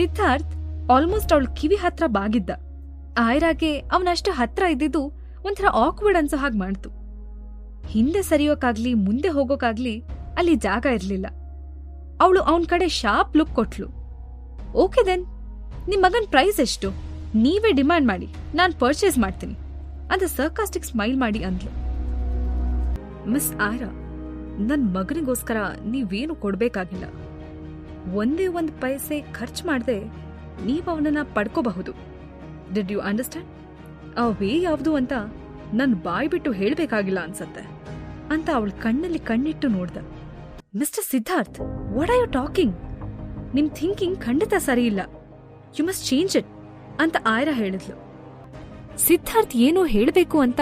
Siddharth almost ಅವಳ ಕಿವಿ ಹತ್ರ ಬಾಗಿದ್ದ. ಆಯ್ರಾಗೆ ಅವನಷ್ಟು ಹತ್ರ ಇದ್ದಿದ್ದು ಒಂಥರ ಆಕ್ವರ್ಡ್ ಅನ್ಸೋ ಹಾಗೆ ಮಾಡ್ತು. ಹಿಂದೆ ಸರಿಯೋಕಾಗ್ಲಿ, ಮುಂದೆ ಹೋಗೋಕಾಗ್ಲಿ ಅಲ್ಲಿ ಜಾಗ ಇರಲಿಲ್ಲ. ಅವಳು ಅವನ ಕಡೆ ಶಾರ್ಪ್ ಲುಕ್ ಕೊಟ್ಲು. ಓಕೆ ದೆನ್ ನಿಮ್ ಮಗನ್ ಪ್ರೈಸ್ ಎಷ್ಟು? ನೀವೇ ಡಿಮ್ಯಾಂಡ್ ಮಾಡಿ, ನಾನ್ ಪರ್ಚೇಸ್ ಮಾಡ್ತೀನಿ. ಅಂತ ಸರ್ಕಾಸ್ಟಿಕ್ ಸ್ಮೈಲ್ ಮಾಡಿ ಅಂದ್ಲು. ಮಿಸ್ ಆಯ್ರಾ, ನನ್ ಮಗನಿಗೋಸ್ಕರ ನೀವೇನು ಕೊಡ್ಬೇಕಾಗಿಲ್ಲ. ಒಂದೇ ಒಂದು ಪೈಸೆ ಖರ್ಚು ಮಾಡದೆ ನೀವು ಅವನನ್ನ ಪಡ್ಕೋಬಹುದು. ಡಿಡ್ ಯು ಅಂಡರ್ಸ್ಟ್ಯಾಂಡ್ ಆ ವೇ ಯಾವುದು ಅಂತ ನನ್ನ ಬಾಯ್ ಬಿಟ್ಟು ಹೇಳಬೇಕಾಗಿಲ್ಲ ಅನ್ಸತ್ತೆ ಅಂತ ಅವಳ ಕಣ್ಣಲ್ಲಿ ಕಣ್ಣಿಟ್ಟು ನೋಡ್ದ. Mister Siddharth what are you talking ನಿಮ್ ಥಿಂಕಿಂಗ್ ಖಂಡಿತ ಸರಿ ಇಲ್ಲ. ಯು ಮಸ್ಟ್ ಚೇಂಜ್ ಇಟ್ ಅಂತ ಆಯ್ರಾ ಹೇಳಿದ್ಲು. ಸಿದ್ಧಾರ್ಥ್ ಏನೋ ಹೇಳಬೇಕು ಅಂತ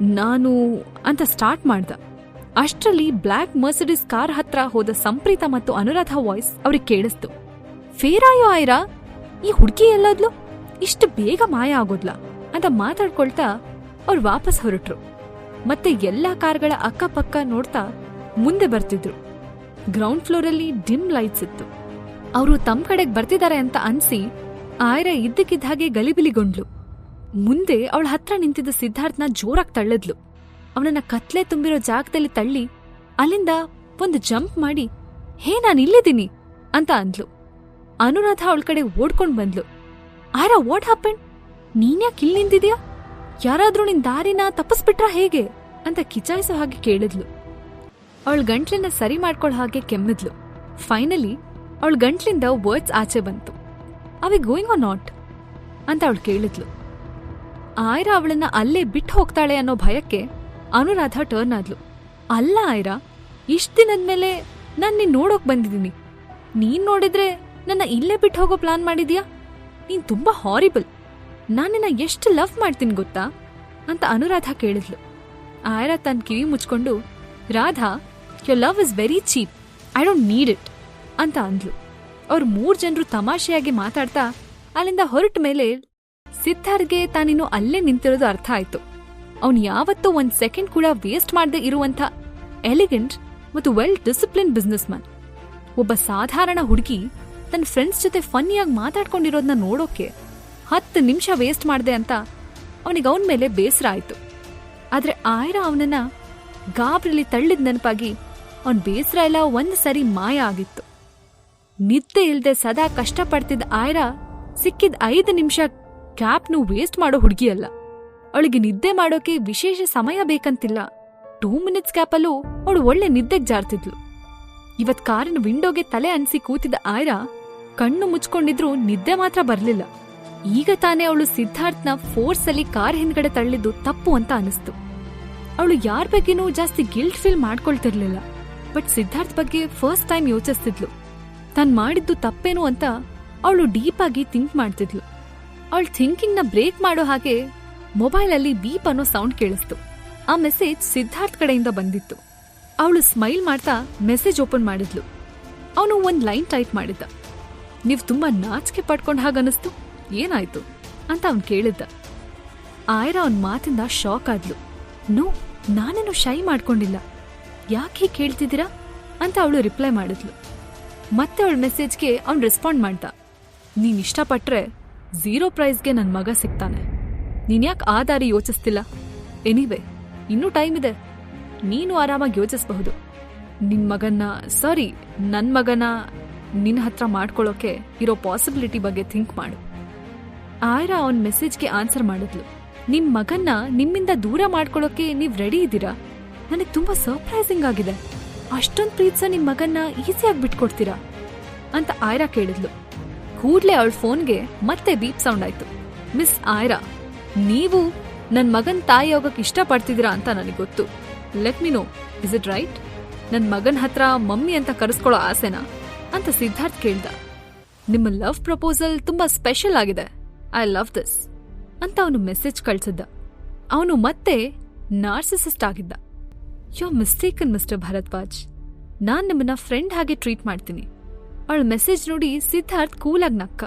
ನಾನು ಅಂತ ಸ್ಟಾರ್ಟ್ ಮಾಡ್ದ. ಅಷ್ಟರಲ್ಲಿ ಬ್ಲ್ಯಾಕ್ ಮರ್ಸಿಡಿಸ್ ಕಾರ್ ಹತ್ರ ಹೋದ ಸಂಪ್ರೀತ ಮತ್ತು ಅನುರಾಧ ವಾಯ್ಸ್ ಅವ್ರಿಗೆ ಕೇಳಿಸ್ತು. ಫೇರಾಯೋ ಆಯ್ರಾ? ಈ ಹುಡುಗಿ ಎಲ್ಲದ್ಲು? ಇಷ್ಟು ಬೇಗ ಮಾಯ ಆಗೋದ್ಲ? ಅಂತ ಮಾತಾಡ್ಕೊಳ್ತಾ ಅವ್ರು ವಾಪಸ್ ಹೊರಟ್ರು. ಮತ್ತೆ ಎಲ್ಲಾ ಕಾರ್ಗಳ ಅಕ್ಕಪಕ್ಕ ನೋಡ್ತಾ ಮುಂದೆ ಬರ್ತಿದ್ರು. ಗ್ರೌಂಡ್ ಫ್ಲೋರಲ್ಲಿ ಡಿಮ್ ಲೈಟ್ಸ್ ಇತ್ತು. ಅವರು ತಮ್ಮ ಕಡೆಗೆ ಬರ್ತಿದ್ದಾರೆ ಅಂತ ಅನ್ಸಿ ಆಯ್ರ ಇದ್ದಕ್ಕಿದ್ದ ಹಾಗೆ ಗಲಿಬಿಲಿಗೊಂಡ್ಲು. ಮುಂದೆ ಅವಳ ಹತ್ರ ನಿಂತಿದ್ದ ಸಿದ್ಧಾರ್ಥ್ನ ಜೋರಾಗಿ ತಳ್ಳಿದ್ಲು. ಅವನನ್ನ ಕತ್ಲೆ ತುಂಬಿರೋ ಜಾಗದಲ್ಲಿ ತಳ್ಳಿ ಅಲ್ಲಿಂದ ಒಂದು ಜಂಪ್ ಮಾಡಿ, ಹೇ, ನಾನು ಇಲ್ಲಿದ್ದೀನಿ ಅಂತ ಅಂದ್ಲು. ಅನುರಾಧ ಅವಳ ಕಡೆ ಓಡ್ಕೊಂಡು ಬಂದ್ಲು. ಆಯ್ರಾ, ವಾಟ್ ಹ್ಯಾಪನ್ ನೀನ್ಯಾಕ್ ಇಲ್ಲಿ ನಿಂತಿದ್ಯಾ? ಯಾರಾದ್ರೂ ನಿನ್ ದಾರಿನ ತಪ್ಪಿಸ್ಬಿಟ್ರ ಹೇಗೆ? ಅಂತ ಕಿಚಾಯಿಸೋ ಹಾಗೆ ಕೇಳಿದ್ಲು. ಅವಳ ಗಂಟ್ಲಿನ ಸರಿ ಮಾಡ್ಕೊಳ್ ಹಾಗೆ ಕೆಮ್ಮಿದ್ಲು. ಫೈನಲಿ ಅವಳ ಗಂಟ್ಲಿಂದ ವರ್ಡ್ಸ್ ಆಚೆ ಬಂತು. ಅವಿ ಗೋಯಿಂಗ್ ಆ ನಾಟ್ ಅಂತ ಅವಳು ಕೇಳಿದ್ಲು. ಆಯ್ರಾ ಅವಳನ್ನ ಅಲ್ಲೇ ಬಿಟ್ಟು ಹೋಗ್ತಾಳೆ ಅನ್ನೋ ಭಯಕ್ಕೆ ಅನುರಾಧ ಟರ್ನ್ ಆದ್ಲು. ಅಲ್ಲ ಆಯ್ರಾ, ಇಷ್ಟ್ ದಿನದ್ಮೇಲೆ ನಾನು ನಿನ್ ನೋಡೋಕ್ ಬಂದಿದ್ದೀನಿ. ನೀನ್ ನೋಡಿದ್ರೆ ನನ್ನ ಇಲ್ಲೇ ಬಿಟ್ಟು ಹೋಗೋ ಪ್ಲಾನ್ ಮಾಡಿದ್ಯಾ? ನೀನ್ ತುಂಬಾ ಹಾರಿಬಲ್ ನಾನ್ ನಿನ್ನ ಎಷ್ಟು ಲವ್ ಮಾಡ್ತೀನಿ ಗೊತ್ತಾ? ಅಂತ ಅನುರಾಧ ಕೇಳಿದ್ಲು. ಆಯ್ರಾ ತನ್ನ ಕಿವಿ ಮುಚ್ಕೊಂಡು, Radha your love is very cheap I don't need it ಅಂತ ಅಂದ್ಲು. ಅವ್ರು ಮೂರ್ ಜನರು ತಮಾಷೆಯಾಗಿ ಮಾತಾಡ್ತಾ ಅಲ್ಲಿಂದ ಹೊರಟ ಮೇಲೆ ಸಿದ್ಧಾರ್ಗೆ ತಾನಿನ್ನು ಅಲ್ಲೇ ನಿಂತಿರೋದು ಅರ್ಥ ಆಯ್ತು. ಅವನು ಯಾವತ್ತೂ ಒಂದ್ ಸೆಕೆಂಡ್ ಕೂಡ ವೇಸ್ಟ್ ಮಾಡದೆ ಇರುವಂಥ ಎಲಿಗೆಂಟ್ ಮತ್ತು ವೆಲ್ ಡಿಸಿಪ್ಲಿನ್ ಬಿಸ್ನೆಸ್ ಮ್ಯಾನ್ ಒಬ್ಬ ಸಾಧಾರಣ ಹುಡುಗಿ ತನ್ನ ಫ್ರೆಂಡ್ಸ್ ಜೊತೆ ಫನ್ನಿಯಾಗಿ ಮಾತಾಡ್ಕೊಂಡಿರೋದನ್ನ ನೋಡೋಕೆ ಹತ್ತು ನಿಮಿಷ ವೇಸ್ಟ್ ಮಾಡಿದೆ ಅಂತ ಅವನಿಗೆ ಅವನ ಮೇಲೆ ಬೇಸರ ಆಯಿತು. ಆದರೆ ಆಯ್ರ ಅವನನ್ನ ಗಾಬ್ರಲ್ಲಿ ತಳ್ಳಿದ ನೆನಪಾಗಿ ಅವನ ಬೇಸರ ಎಲ್ಲ ಒಂದು ಸರಿ ಮಾಯ ಆಗಿತ್ತು. ನಿದ್ದೆ ಇಲ್ಲದೆ ಸದಾ ಕಷ್ಟಪಡ್ತಿದ್ದ ಆಯ್ರ ಸಿಕ್ಕಿದ ಐದು ನಿಮಿಷ ಕ್ಯಾಪ್ನು ವೇಸ್ಟ್ ಮಾಡೋ ಹುಡುಗಿಯಲ್ಲ. ಅವಳಿಗೆ ನಿದ್ದೆ ಮಾಡೋಕೆ ವಿಶೇಷ ಸಮಯ ಬೇಕಂತಿಲ್ಲ. ಟೂ ಮಿನಿಟ್ಸ್ ಕ್ಯಾಪಲ್ಲೂ ಅವಳು ಒಳ್ಳೆ ನಿದ್ದೆಗೆ ಜಾರ್ತಿದ್ಲು. ಇವತ್ ಕಾರಿನ ವಿಂಡೋಗೆ ತಲೆ ಅನ್ಸಿ ಕೂತಿದ್ದ ಆಯ್ರಾ ಕಣ್ಣು ಮುಚ್ಕೊಂಡಿದ್ರು ನಿದ್ದೆ ಮಾತ್ರ ಬರ್ಲಿಲ್ಲ. ಈಗ ತಾನೇ ಅವಳು ಸಿದ್ಧಾರ್ಥ್ನ ಫೋರ್ಸ್ ಅಲ್ಲಿ ಕಾರ್ ಹಿಂದ್ಗಡೆ ತಳ್ಳಿದ್ದು ತಪ್ಪು ಅಂತ ಅನಿಸ್ತು. ಅವಳು ಯಾರ ಬಗ್ಗೆನೂ ಜಾಸ್ತಿ ಗಿಲ್ಟ್ ಫೀಲ್ ಮಾಡ್ಕೊಳ್ತಿರ್ಲಿಲ್ಲ. ಬಟ್ ಸಿದ್ಧಾರ್ಥ್ ಬಗ್ಗೆ ಫಸ್ಟ್ ಟೈಮ್ ಯೋಚಿಸ್ತಿದ್ಲು. ತಾನ್ ಮಾಡಿದ್ದು ತಪ್ಪೇನು ಅಂತ ಅವಳು ಡೀಪ್ ಆಗಿ ಥಿಂಕ್ ಮಾಡ್ತಿದ್ಲು. ಅವಳು ಥಿಂಕಿಂಗ್ನ ಬ್ರೇಕ್ ಮಾಡೋ ಹಾಗೆ ಮೊಬೈಲ್ ಅಲ್ಲಿ ಬೀಪ್ ಅನ್ನೋ ಸೌಂಡ್ ಕೇಳಿಸ್ತು. ಆ ಮೆಸೇಜ್ ಸಿದ್ಧಾರ್ಥ್ ಕಡೆಯಿಂದ ಬಂದಿತ್ತು. ಅವಳು ಸ್ಮೈಲ್ ಮಾಡ್ತಾ ಮೆಸೇಜ್ ಓಪನ್ ಮಾಡಿದ್ಲು. ಅವನು ಒಂದ್ ಲೈನ್ ಟೈಪ್ ಮಾಡಿದ್ದ. ನೀವು ತುಂಬಾ ನಾಚಿಕೆ ಪಡ್ಕೊಂಡ್ ಹಾಗನ್ನಿಸ್ತು? ಏನಾಯ್ತು? ಅಂತ ಅವನ್ ಕೇಳಿದ್ದ. ಆಯ್ರಾ ಅವನ್ ಮಾತಿಂದ ಶಾಕ್ ಆದ್ಲು. ನೋ, ನಾನೇನು ಶೈ ಮಾಡ್ಕೊಂಡಿಲ್ಲ. ಯಾಕೆ ಕೇಳ್ತಿದ್ದೀರಾ? ಅಂತ ಅವಳು ರಿಪ್ಲೈ ಮಾಡಿದ್ಲು. ಮತ್ತೆ ಅವಳ ಮೆಸೇಜ್ಗೆ ಅವ್ನು ರೆಸ್ಪಾಂಡ್ ಮಾಡ್ದ. ನೀನ್ ಇಷ್ಟಪಟ್ರೆ ಝೀರೋ ಪ್ರೈಸ್ಗೆ ನನ್ ಮಗ ಸಿಗ್ತಾನೆ. ನೀನ್ ಯಾಕೆ ಆ ದಾರಿ ಯೋಚಿಸ್ತಿಲ್ಲ? ಎನಿವೆ ಇನ್ನೂ ಟೈಮ್ ಇದೆ. ನೀನು ಆರಾಮಾಗಿ ಯೋಚಿಸಬಹುದು. ನಿನ್ ಮಗನ್ನ ಸಾರಿ ನನ್ನ ಮಗನ ನಿನ್ನ ಹತ್ರ ಮಾಡ್ಕೊಳ್ಳೋಕೆ ಇರೋ ಪಾಸಿಬಿಲಿಟಿ ಬಗ್ಗೆ ಥಿಂಕ್ ಮಾಡು. ಆಯ್ರಾ ಅವನ್ ಮೆಸೇಜ್ಗೆ ಆನ್ಸರ್ ಮಾಡಿದ್ಲು. ನಿಮ್ಮ ಮಗನ್ನ ನಿಮ್ಮಿಂದ ದೂರ ಮಾಡ್ಕೊಳ್ಳೋಕೆ ನೀವ್ ರೆಡಿ ಇದ್ದೀರಾ? ನನಗೆ ತುಂಬಾ ಸರ್ಪ್ರೈಸಿಂಗ್ ಆಗಿದೆ. ಅಷ್ಟೊಂದು ಪ್ರೀತ್ಸ ನಿಮ್ಮ ಮಗನ್ನ ಈಸಿಯಾಗಿ ಬಿಟ್ಕೊಡ್ತೀರಾ? ಅಂತ ಆಯ್ರಾ ಕೇಳಿದ್ಲು. ಕೂಡ್ಲೆ ಅವಳ ಫೋನ್ಗೆ ಮತ್ತೆ ಬೀಪ್ ಸೌಂಡ್ ಆಯ್ತು. ಮಿಸ್ ಆಯ್ರಾ ನೀವು ನನ್ನ ಮಗನ ತಾಯಿ ಹೋಗಕ್ ಇಷ್ಟಪಡ್ತಿದ್ದೀರಾ ಅಂತ ನನಗೆ ಗೊತ್ತು. Let me know is it right ನನ್ನ ಮಗನ ಹತ್ರ ಮಮ್ಮಿ ಅಂತ ಕರೆಸ್ಕೊಳ್ಳೋ ಆಸೆನಾ? ಅಂತ ಸಿದ್ಧಾರ್ಥ್ ಕೇಳ್ದ. ನಿಮ್ಮ ಲವ್ ಪ್ರಪೋಸಲ್ ತುಂಬಾ ಸ್ಪೆಷಲ್ ಆಗಿದೆ. ಐ ಲವ್ ದಿಸ್ ಅಂತ ಅವನು ಮೆಸೇಜ್ ಕಳ್ಸಿದ್ದ. ಅವನು ಮತ್ತೆ ನಾರ್ಸಿಸಿಸ್ಟ್ ಆಗಿದ್ದ. ಯೋ ಮಿಸ್ಟೇಕನ್ ಮಿಸ್ಟರ್ ಭರದ್ವಾಜ್ ನಾನು ನಿಮ್ಮನ್ನ ಫ್ರೆಂಡ್ ಹಾಗೆ ಟ್ರೀಟ್ ಮಾಡ್ತೀನಿ. ಅವಳ ಮೆಸೇಜ್ ನೋಡಿ ಸಿದ್ಧಾರ್ಥ್ ಕೂಲಾಗಿ ನಕ್ಕ.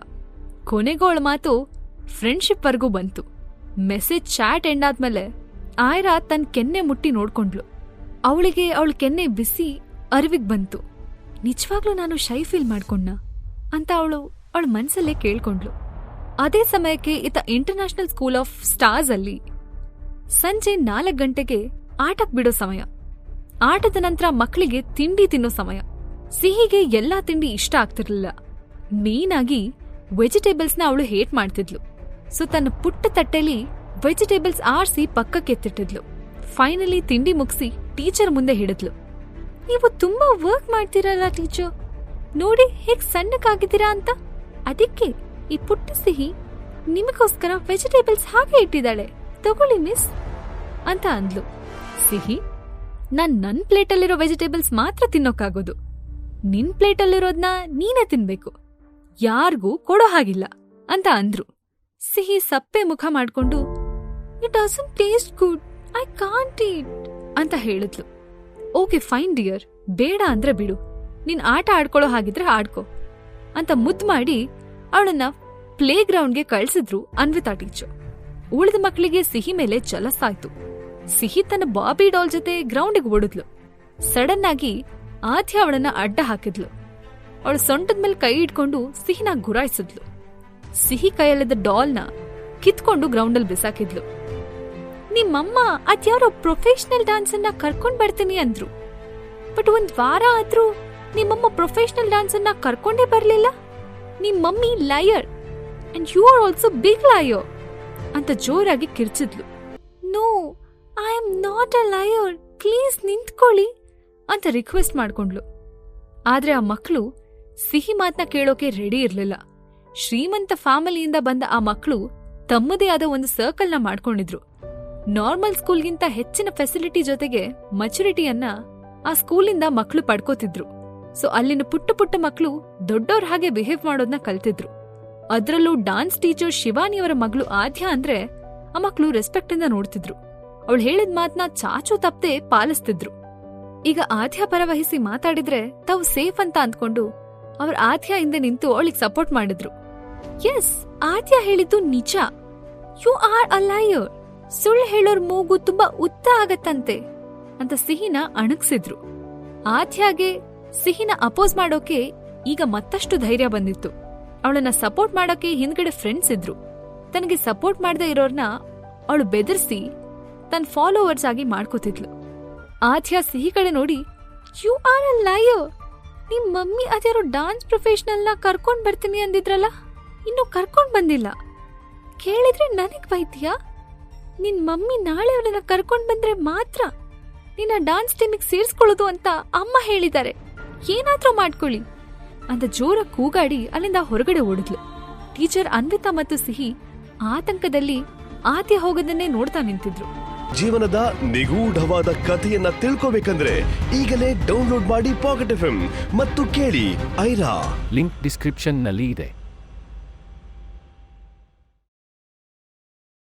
ಕೊನೆಗೂ ಅವಳ ಮಾತು ಫ್ರೆಂಡ್ಶಿಪ್ ವರ್ಗೂ ಬಂತು. ಮೆಸೇಜ್ ಚಾಟ್ ಎಂಡ್ ಆದ್ಮೇಲೆ ಆಯ್ರಾ ತನ್ನ ಕೆನ್ನೆ ಮುಟ್ಟಿ ನೋಡ್ಕೊಂಡ್ಲು ಅವಳಿಗೆ ಅವಳ ಕೆನ್ನೆ ಬಿಸಿ ಅರಿವಿಗ್ ಬಂತು. ನಿಜವಾಗ್ಲೂ ನಾನು ಶೈ ಫೀಲ್ ಮಾಡ್ಕೊಂಡ ಅಂತ ಅವಳು ಅವಳ ಮನ್ಸಲ್ಲೇ ಕೇಳ್ಕೊಂಡ್ಲು ಅದೇ ಸಮಯಕ್ಕೆ ಈತ ಇಂಟರ್ನ್ಯಾಷನಲ್ ಸ್ಕೂಲ್ ಆಫ್ ಸ್ಟಾರ್ಸ್ ಅಲ್ಲಿ ಸಂಜೆ ನಾಲ್ಕು ಗಂಟೆಗೆ ಆಟಕ್ ಬಿಡೋ ಸಮಯ. ಆಟದ ನಂತರ ಮಕ್ಕಳಿಗೆ ತಿಂಡಿ ತಿನ್ನೋ ಸಮಯ. ಸಿಹಿಗೆ ಎಲ್ಲಾ ತಿಂಡಿ ಇಷ್ಟ ಆಗ್ತಿರ್ಲಿಲ್ಲ. ಮೇನ್ ಆಗಿ ವೆಜಿಟೇಬಲ್ಸ್ನ ಅವಳು ಹೇಟ್ ಮಾಡ್ತಿದ್ಲು. ಸೊ ತನ್ನ ಪುಟ್ಟ ತಟ್ಟೆಲಿ ವೆಜಿಟೇಬಲ್ಸ್ ಆರಿಸಿ ಪಕ್ಕಕ್ಕೆ ಎತ್ತಿಟ್ಟಿದ್ಲು. ಫೈನಲಿ ತಿಂಡಿ ಮುಗಿಸಿ ಟೀಚರ್ ಮುಂದೆ ಹಿಡಿದ್ಲು. ನೀವು ತುಂಬಾ ವರ್ಕ್ ಮಾಡ್ತೀರಲ್ಲ ಟೀಚರ್ ನೋಡಿ ಹೇಗ್ ಸಣ್ಣಕ್ಕಾಗಿದ್ದೀರಾ ಅಂತ? ಅದಕ್ಕೆ ಈ ಪುಟ್ಟ ಸಿಹಿ ನಿಮಗೋಸ್ಕರ ವೆಜಿಟೇಬಲ್ಸ್ ಹಾಗೆ ಇಟ್ಟಿದ್ದಾಳೆ. ತಗೊಳ್ಳಿ ಮಿಸ್ ಅಂತ ಅಂದ್ಲು. ಸಿಹಿ, ನಾನ್ ನನ್ ಪ್ಲೇಟಲ್ಲಿರೋ ವೆಜಿಟೇಬಲ್ಸ್ ಮಾತ್ರ ತಿನ್ನೋಕ್ಕಾಗೋದು. ನಿನ್ ಪ್ಲೇಟಲ್ಲಿರೋದ್ನ ನೀನೇ ತಿನ್ಬೇಕು. ಯಾರಿಗೂ ಕೊಡೋ ಹಾಗಿಲ್ಲ, ಅಂತ ಅಂದ್ರು. ಸಿಹಿ ಸಪ್ಪೆ ಮುಖ ಮಾಡ್ಕೊಂಡು it doesn't taste good I can't eat ಅಂತ ಹೇಳಿದ್ಲು. ಓಕೆ ಫೈನ್ ಡಿಯರ್ ಬೇಡ ಅಂದ್ರೆ ಬಿಡು. ನೀನ್ ಆಟ ಆಡ್ಕೊಳ್ಳೋ ಹಾಗಿದ್ರೆ ಆಡ್ಕೋ. ಅಂತ ಮುದ್ದು ಮಾಡಿ ಅವಳನ್ನ ಪ್ಲೇ ಗ್ರೌಂಡ್ಗೆ ಕಳ್ಸಿದ್ರು ಅನ್ವಿತಾ ಟೀಚರ್. ಉಳಿದ ಮಕ್ಕಳಿಗೆ ಸಿಹಿ ಮೇಲೆ ಜಲಸಾಯ್ತು ಸಿಹಿ ತನ್ನ ಬಾಬಿ ಡಾಲ್ ಜೊತೆ ಗ್ರೌಂಡಿಗೆ ಓಡಿದ್ಲು. ಸಡನ್ ಆಗಿ ಆದ್ಯ ಅವಳನ್ನ ಅಡ್ಡ ಹಾಕಿದ್ಲು. ಅವಳು ಸೊಂಟದ ಮೇಲೆ ಕೈ ಇಟ್ಕೊಂಡು ಸಿಹಿನ ಗುರಾಯಿಸಿದ್ಲು. ಸಿಹಿ ಕೈಯಲ್ಲಿದ್ದ ಡಾಲ್ನ ಕಿತ್ಕೊಂಡು ಗ್ರೌಂಡಲ್ಲಿ ಬಿಸಾಕಿದ್ಲು. ನಿಮ್ಮಮ್ಮ ಅದ್ಯಾರೋ ಪ್ರೊಫೆಷನಲ್ ಡ್ಯಾನ್ಸನ್ನ ಕರ್ಕೊಂಡ್ ಬರ್ತೀನಿ ಅಂದ್ರು. ಬಟ್ ಒಂದ್ ವಾರ ಆದ್ರೂ ನಿಮ್ಮಮ್ಮ ಪ್ರೊಫೆಷನಲ್ ಡ್ಯಾನ್ಸನ್ನ ಕರ್ಕೊಂಡೇ ಬರಲಿಲ್ಲ. ನಿಮ್ mummy liar and you are also big liar ಅಂತ ಜೋರಾಗಿ ಕಿರ್ಚಿದ್ಲು. No I am not a liar please ನಿಂತ್ಕೊಳ್ಳಿ ಅಂತ ರಿಕ್ವೆಸ್ಟ್ ಮಾಡ್ಕೊಂಡ್ಲು ಆದ್ರೆ ಆ ಮಕ್ಕಳು ಸಿಹಿ ಮಾತನ್ನ ಕೇಳೋಕೆ ರೆಡಿ ಇರ್ಲಿಲ್ಲ. ಶ್ರೀಮಂತ ಫ್ಯಾಮಿಲಿಯಿಂದ ಬಂದ ಆ ಮಕ್ಕಳು ತಮ್ಮದೇ ಆದ ಒಂದು ಸರ್ಕಲ್ನ ಮಾಡ್ಕೊಂಡಿದ್ರು. ನಾರ್ಮಲ್ ಸ್ಕೂಲ್ಗಿಂತ ಹೆಚ್ಚಿನ ಫೆಸಿಲಿಟಿ ಜೊತೆಗೆ ಮೆಚುರಿಟಿಯನ್ನ ಆ ಸ್ಕೂಲಿಂದ ಮಕ್ಕಳು ಪಡ್ಕೋತಿದ್ರು. ಸೊ, ಅಲ್ಲಿನ ಪುಟ್ಟ ಪುಟ್ಟ ಮಕ್ಕಳು ದೊಡ್ಡವ್ರ ಹಾಗೆ ಬಿಹೇವ್ ಮಾಡೋದನ್ನ ಕಲ್ತಿದ್ರು. ಅದರಲ್ಲೂ ಡಾನ್ಸ್ ಟೀಚರ್ ಶಿವಾನಿಯವರ ಮಗಳು ಆದ್ಯ ಅಂದ್ರೆ ಆ ಮಕ್ಕಳು ರೆಸ್ಪೆಕ್ಟ್ ಇಂದ ನೋಡ್ತಿದ್ರು. ಅವಳು ಹೇಳಿದ ಮಾತನ್ನ ಚಾಚು ತಪ್ಪದೆ ಪಾಲಿಸ್ತಿದ್ರು. ಈಗ ಆದ್ಯ ಪರವಹಿಸಿ ಮಾತಾಡಿದ್ರೆ ತಾವು ಸೇಫ್ ಅಂತ ಅಂದ್ಕೊಂಡು ಅವ್ರ ಆದ್ಯ ಹಿಂದೆ ನಿಂತು ಅವಳಿಗೆ ಸಪೋರ್ಟ್ ಮಾಡಿದ್ರು. ಎಸ್, ಆದ್ಯ ಹೇಳಿದ್ದು ನಿಜ. You are a liar. ಸುಳ್ಳು ಹೇಳೋರ್ ಮೂಗು ತುಂಬಾ ಉತ್ತ ಆಗತ್ತಂತೆ. ಅಂತ ಸಿಹಿನ ಅಣಗ್ಸಿದ್ರು. ಆದ್ಯಾಗೆ ಸಿಹಿನ ಅಪೋಸ್ ಮಾಡೋಕೆ ಈಗ ಮತ್ತಷ್ಟು ಧೈರ್ಯ ಬಂದಿತ್ತು. ಅವಳನ್ನ ಸಪೋರ್ಟ್ ಮಾಡೋಕೆ ಹಿಂದ್ಗಡೆ ಫ್ರೆಂಡ್ಸ್ ಇದ್ರು. ತನಗೆ ಸಪೋರ್ಟ್ ಮಾಡದೇ ಇರೋರ್ನ ಅವಳು ಬೆದರ್ಸಿ ತನ್ನ ಫಾಲೋವರ್ಸ್ ಆಗಿ ಮಾಡ್ಕೋತಿದ್ಲು. ಆದ್ಯ ಸಿಹಿ ಕಡೆ ನೋಡಿ, ಯು ಆರ್ ಅ ಲಯರ್. ನಿಮ್ ಮಮ್ಮಿ ಅದ್ಯಾರೋ ಡಾನ್ಸ್ ಪ್ರೊಫೆಷನಲ್ನ ಕರ್ಕೊಂಡ್ ಬರ್ತೀನಿ ಅಂದಿದ್ರಲ್ಲ? ಇನ್ನು ಕರ್ಕೊಂಡು ಬಂದಿಲ್ಲ. ಕೇಳಿದ್ರೆ ನನಗ್ ಬೈತೀಯಾ? ನಿನ್ ಮಮ್ಮಿ ನಾಳೆ ಅವಳನ್ನ ಕರ್ಕೊಂಡು ಬಂದ್ರೆ ಮಾತ್ರ ನಿನ್ನ ಡಾನ್ಸ್ ಟೀಮಿಗೆ ಸೇರಿಸ್ಕೊಳ್ಳೋದು ಅಂತ ಅಮ್ಮ ಹೇಳಿದ್ದಾರೆ. ಏನಾದ್ರೂ ಮಾಡ್ಕೊಳ್ಳಿ. ಅಂತ ಜೋರ ಕೂಗಾಡಿ ಅಲ್ಲಿಂದ ಹೊರಗಡೆ ಓಡಿದ್ಲು. ಟೀಚರ್ ಅನ್ವಿತಾ ಮತ್ತು ಸಿಹಿ ಆತಂಕದಲ್ಲಿ ಆತಿ ಹೋಗೋದನ್ನೇ ನೋಡ್ತಾ ನಿಂತಿದ್ರು. ಜೀವನದ ನಿಗೂಢವಾದ ಕಥೆಯನ್ನ ತಿಳ್ಕೋಬೇಕಂದ್ರೆ ಈಗಲೇ ಡೌನ್ಲೋಡ್ ಮಾಡಿ ಪಾಕೆಟ್ ಎಫ್ ಮತ್ತು ಕೇಳಿ ಐರಾ. ಲಿಂಕ್ ಡಿಸ್ಕ್ರಿಪ್ಷನ್ನಲ್ಲಿ ಇದೆ.